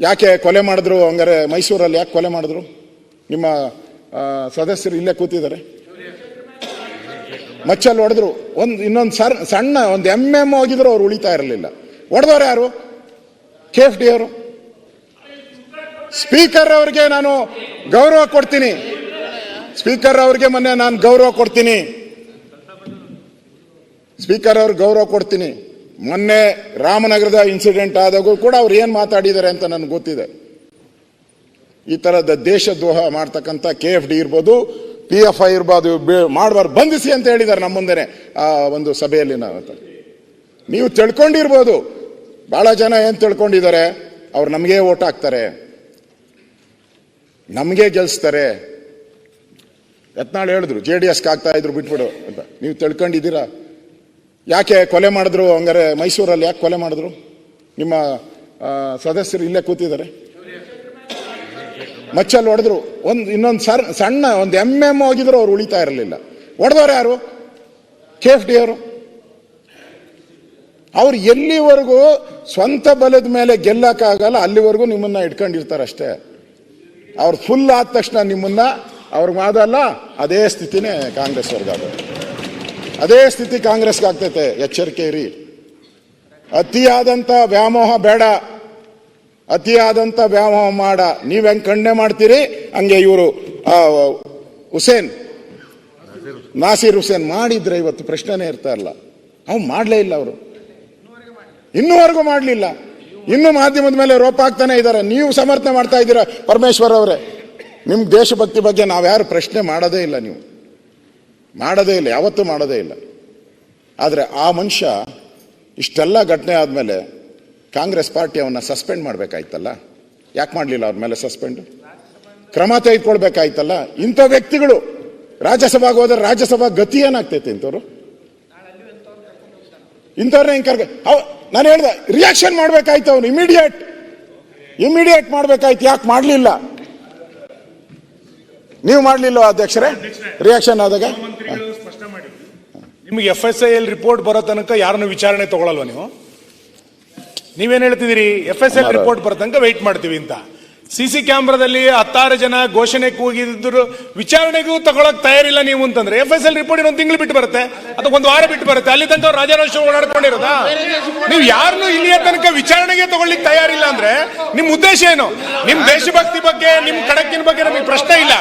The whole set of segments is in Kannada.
ಯಾಕೆ ಕೊಲೆ ಮಾಡಿದ್ರು? ಹಂಗಾರೆ ಮೈಸೂರಲ್ಲಿ ಯಾಕೆ ಕೊಲೆ ಮಾಡಿದ್ರು? ನಿಮ್ಮ ಸದಸ್ಯರು ಇಲ್ಲೇ ಕೂತಿದ್ದಾರೆ. ಮಚ್ಚಲ್ಲಿ ಹೊಡೆದ್ರು. ಒಂದು, ಇನ್ನೊಂದು ಸರ್, ಸಣ್ಣ, ಒಂದು ಎಂ ಎಂ ಹೋಗಿದ್ರು, ಅವ್ರು ಉಳಿತಾ ಇರಲಿಲ್ಲ. ಹೊಡೆದವ್ರು ಯಾರು? ಕೆ ಎಫ್ ಡಿ ಅವರು. ಸ್ಪೀಕರ್ ಅವ್ರಿಗೆ ನಾನು ಗೌರವ ಕೊಡ್ತೀನಿ. ಸ್ಪೀಕರ್ ಅವ್ರಿಗೆ ಮೊನ್ನೆ ನಾನು ಗೌರವ ಕೊಡ್ತೀನಿ. ಸ್ಪೀಕರ್ ಅವ್ರಿಗೆ ಗೌರವ ಕೊಡ್ತೀನಿ. ಮೊನ್ನೆ ರಾಮನಗರದ ಇನ್ಸಿಡೆಂಟ್ ಆದಾಗೂ ಕೂಡ ಅವ್ರು ಏನು ಮಾತಾಡಿದ್ದಾರೆ ಅಂತ ನನಗೆ ಗೊತ್ತಿದೆ. ಈ ಥರದ ದೇಶದ್ರೋಹ ಮಾಡ್ತಕ್ಕಂಥ ಕೆ ಎಫ್ ಡಿ ಇರ್ಬೋದು ಪಿ ಎಫ್ ಐ ಇರ್ಬೋದು ಮಾಡಬಾರ್ದು ಬಂಧಿಸಿ ಅಂತ ಹೇಳಿದ್ದಾರೆ ನಮ್ಮ ಮುಂದೆ ಆ ಒಂದು ಸಭೆಯಲ್ಲಿ ನಾವು ನೀವು ತಿಳ್ಕೊಂಡಿರ್ಬೋದು, ಬಹಳ ಜನ ಏನು ತಿಳ್ಕೊಂಡಿದ್ದಾರೆ, ಅವ್ರು ನಮಗೆ ಓಟ್ ಹಾಕ್ತಾರೆ, ನಮಗೆ ಗೆಲ್ಸ್ತಾರೆ. ಯತ್ನಾಳ್ ಹೇಳಿದ್ರು ಜೆ ಡಿ ಎಸ್ಗೆ ಆಗ್ತಾ ಇದ್ರು, ಬಿಟ್ಬಿಡು ಅಂತ. ನೀವು ತಿಳ್ಕೊಂಡಿದ್ದೀರಾ? ಯಾಕೆ ಕೊಲೆ ಮಾಡಿದ್ರು? ಹಂಗಾರೆ ಮೈಸೂರಲ್ಲಿ ಯಾಕೆ ಕೊಲೆ ಮಾಡಿದ್ರು? ನಿಮ್ಮ ಸದಸ್ಯರು ಇಲ್ಲೇ ಕೂತಿದ್ದಾರೆ. ಮಚ್ಚಲ್ಲಿ ಹೊಡೆದ್ರು. ಒಂದು, ಇನ್ನೊಂದು ಸರ್, ಸಣ್ಣ, ಒಂದು ಎಂ ಎಂ ಹೋಗಿದ್ರು, ಅವ್ರು ಉಳಿತಾ ಇರಲಿಲ್ಲ. ಹೊಡೆದವ್ರು ಯಾರು? ಕೆ ಎಫ್ ಡಿ ಅವರು. ಅವ್ರು ಎಲ್ಲಿವರೆಗೂ ಸ್ವಂತ ಬಲದ ಮೇಲೆ ಗೆಲ್ಲಕ್ಕಾಗಲ್ಲ, ಅಲ್ಲಿವರೆಗೂ ನಿಮ್ಮನ್ನ ಇಟ್ಕೊಂಡಿರ್ತಾರೆ ಅಷ್ಟೇ. ಅವ್ರು ಫುಲ್ ಆದ ತಕ್ಷಣ ನಿಮ್ಮನ್ನ, ಅವ್ರಿಗೆ ಮಾದಲ್ಲ, ಅದೇ ಸ್ಥಿತಿನೇ ಕಾಂಗ್ರೆಸ್ ಆಗೋದು ಅದೇ ಸ್ಥಿತಿ ಕಾಂಗ್ರೆಸ್ಗೆ ಆಗ್ತೈತೆ ಎಚ್ಚರಿಕೆ ಇರಿ. ಅತಿಯಾದಂಥ ವ್ಯಾಮೋಹ ಬೇಡ. ಅತಿಯಾದಂಥ ವ್ಯಾಮೋಹ ಮಾಡ. ನೀವು ಹೆಂಗೆ ಕಣ್ಣೆ ಮಾಡ್ತೀರಿ? ಹಂಗೆ ಇವರು ಹುಸೇನ್, ನಾಸೀರ್ ಹುಸೇನ್ ಮಾಡಿದ್ರೆ ಇವತ್ತು ಪ್ರಶ್ನೆನೇ ಇರ್ತಾ ಇಲ್ಲ. ಅವ್ನು ಮಾಡಲೇ ಇಲ್ಲ ಅವರು. ಇನ್ನೂವರೆಗೂ ಮಾಡಲಿಲ್ಲ. ಇನ್ನು ಮಾಧ್ಯಮದ ಮೇಲೆ ರೋಪ ಆಗ್ತಾನೆ ಇದ್ದಾರೆ ನೀವು ಸಮರ್ಥನೆ ಮಾಡ್ತಾ ಇದ್ದೀರಾ ಪರಮೇಶ್ವರ್ ಅವರೇ. ನಿಮ್ಮ ದೇಶಭಕ್ತಿ ಬಗ್ಗೆ ನಾವು ಯಾರು ಪ್ರಶ್ನೆ ಮಾಡೋದೇ ಇಲ್ಲ ನೀವು. ಮಾಡೋದೇ ಇಲ್ಲ, ಯಾವತ್ತೂ ಮಾಡೋದೇ ಇಲ್ಲ. ಆದರೆ ಆ ಮನುಷ್ಯ ಇಷ್ಟೆಲ್ಲ ಘಟನೆ ಆದಮೇಲೆ ಕಾಂಗ್ರೆಸ್ ಪಾರ್ಟಿ ಅವನ್ನ ಸಸ್ಪೆಂಡ್ ಮಾಡಬೇಕಾಯ್ತಲ್ಲ? ಯಾಕೆ ಮಾಡಲಿಲ್ಲ ಅವ್ರ ಮೇಲೆ ಸಸ್ಪೆಂಡ್? ಕ್ರಮ ತೆಗೆದುಕೊಳ್ಬೇಕಾಯ್ತಲ್ಲ? ಇಂಥ ವ್ಯಕ್ತಿಗಳು ರಾಜ್ಯಸಭಾಗೆ ಹೋದ್ರೆ ರಾಜ್ಯಸಭಾ ಗತಿ ಏನಾಗ್ತೈತೆ ಇಂಥವ್ರು? ಇಂಥವ್ರನ್ನ ಹಿಂಗೆ ಅವ್ ನಾನು ಹೇಳ್ದೆ ರಿಯಾಕ್ಷನ್ ಮಾಡ್ಬೇಕಾಯ್ತು ಅವನು ಇಮಿಡಿಯೇಟ್ ಇಮಿಡಿಯೇಟ್ ಮಾಡ್ಬೇಕಾಯ್ತು, ಯಾಕೆ ಮಾಡಲಿಲ್ಲ? ನೀವು ಮಾಡಲಿಲ್ಲ ಅಧ್ಯಕ್ಷರೇ? ರಿಯಾಕ್ಷನ್ ಆದಾಗ? ಮಂತ್ರಿಗಳು ಸ್ಪಷ್ಟ ಮಾಡಿ ನಿಮಗೆ F S I L report ಬರೋ ತನಕ ಯಾರನ್ನು ವಿಚಾರಣೆ ತಗೊಳ್ಳಲ್ವ ನೀವು? ನೀವೇನ್ ಹೇಳ್ತಿದ್ದೀರಿ? F S L. ರಿಪೋರ್ಟ್ ಬರೋ ತನಕ ವೆಯ್ಟ್ ಮಾಡ್ತೀವಿ ಅಂತ. ಸಿ ಸಿ ಕ್ಯಾಮ್ರಾದಲ್ಲಿ ಹತ್ತಾರು ಜನ ಘೋಷಣೆ ಕೂಗಿದ್ರು ವಿಚಾರಣೆಗೂ ತಗೊಳಕ್ ತಯಾರಿಲ್ಲ ನೀವು ಅಂತಂದ್ರೆ ಎಫ್ ಎಸ್ ಎಲ್ ರಿಪೋರ್ಟ್ ಇನ್ನೊಂದು ತಿಂಗಳು ಬಿಟ್ಟು ಬರುತ್ತೆ. ಅಥವಾ ಒಂದು ವಾರ ಬಿಟ್ಟು ಬರುತ್ತೆ. ಅಲ್ಲಿ ತನಕ ರಾಜಾರೋಷ ಓಡಾಡ್ಕೊಂಡಿರೋದಾ? ನೀವು ಯಾರನ್ನು ಇಲ್ಲಿಯ ತನಕ ವಿಚಾರಣೆಗೆ ತಗೊಳ್ಳಿಕ್ ತಯಾರಿಲ್ಲ ಅಂದ್ರೆ ನಿಮ್ ಉದ್ದೇಶ ಏನು? ನಿಮ್ ದೇಶಭಕ್ತಿ ಬಗ್ಗೆ ನಿಮ್ ಕಡಕಿನ ಬಗ್ಗೆ ನಮಗೆ ಪ್ರಶ್ನೆ ಇಲ್ಲ.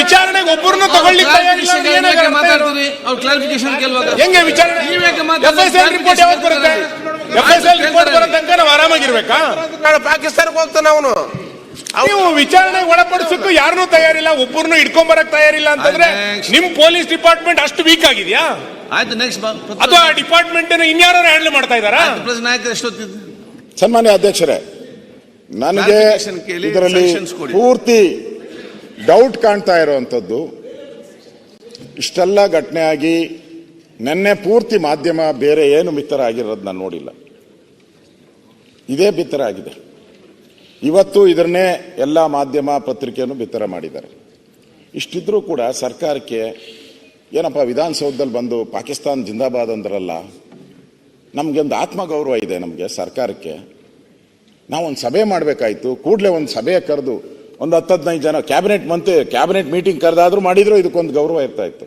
ವಿಚಾರಣೆಗೆ ಒಬ್ಬರನ್ನು ತಗೊಳ್ಳಿಕ್ ತಯಾರಿಲ್ಲ ಹೆಂಗೆ ವಿಚಾರಣೆ? ಎಫ್? ಎಸ್ ಎಲ್ ರಿಪೋರ್ಟ್ ಯಾವಾಗ ಬರುತ್ತೆ? ಎಫ್ ಎಸ್ ಎಲ್ ರಿಪೋರ್ಟ್ ಬರೋ ತನಕ ನಾವು ಆರಾಮಾಗಿರ್ಬೇಕಾ? ಪಾಕಿಸ್ತಾನಕ್ಕೆ ಹೋಗ್ತಾನ ಅವನು. ನೀವು ವಿಚಾರಣೆಗೆ ಒಳಪಡಿಸಕ್ಕೂ ಯಾರನ್ನೂ ತಯಾರಿಲ್ಲ ಒಬ್ಬರನ್ನು ಇಟ್ಕೊಂಡ್ ಬರಕ್ ತಯಾರಿಲ್ಲ ಅಂತಂದ್ರೆ. ನಿಮ್ ಪೊಲೀಸ್ ಡಿಪಾರ್ಟ್ಮೆಂಟ್ ಅಷ್ಟು ವೀಕ್ ಆಗಿದ್ಯಾ? ಆಯ್ತು ನೆಕ್ಸ್ಟ್ ಅದು ಆ ಡಿಪಾರ್ಟ್ಮೆಂಟ್ ಇನ್ಯಾರು ಹ್ಯಾಂಡಲ್ ಮಾಡ್ತಾ ಇದಾರಾ ಸನ್ಮಾನ್ಯ ಅಧ್ಯಕ್ಷರೇ ನನಗೆ ಇದರಲ್ಲಿ ಪೂರ್ತಿ ಡೌಟ್ ಕಾಣ್ತಾ ಇರುವಂಥದ್ದು. ಇಷ್ಟೆಲ್ಲ ಘಟನೆ ಆಗಿ ನೆನ್ನೆ ಪೂರ್ತಿ ಮಾಧ್ಯಮ ಬೇರೆ ಏನು ಬಿತ್ತರ ಆಗಿರೋದು ನಾನು ನೋಡಿಲ್ಲ. ಇದೇ ಬಿತ್ತರ ಆಗಿದೆ ಇವತ್ತು ಇದನ್ನೇ ಎಲ್ಲ ಮಾಧ್ಯಮ ಪತ್ರಿಕೆಯನ್ನು ಬಿತ್ತರ ಮಾಡಿದ್ದಾರೆ. ಇಷ್ಟಿದ್ರೂ ಕೂಡ ಸರ್ಕಾರಕ್ಕೆ, ಏನಪ್ಪ, ವಿಧಾನಸೌಧದಲ್ಲಿ ಬಂದು ಪಾಕಿಸ್ತಾನ್ ಜಿಂದಾಬಾದ್ ಅಂದ್ರಲ್ಲ ನಮಗೆ ಒಂದು ಆತ್ಮಗೌರವ ಇದೆ ನಮಗೆ ಸರ್ಕಾರಕ್ಕೆ. ನಾವು ಒಂದು ಸಭೆ ಮಾಡಬೇಕಾಯ್ತು, ಕೂಡಲೇ ಒಂದು ಸಭೆ ಕರೆದು ಒಂದು ಹತ್ತು ಹದಿನೈದು ಜನ, ಕ್ಯಾಬಿನೆಟ್ ಮಂತ್ರಿ, ಕ್ಯಾಬಿನೆಟ್ ಮೀಟಿಂಗ್ ಕರೆದಾದರೂ ಮಾಡಿದರೂ, ಇದಕ್ಕೊಂದು ಗೌರವ ಇರ್ತಾ ಇತ್ತು.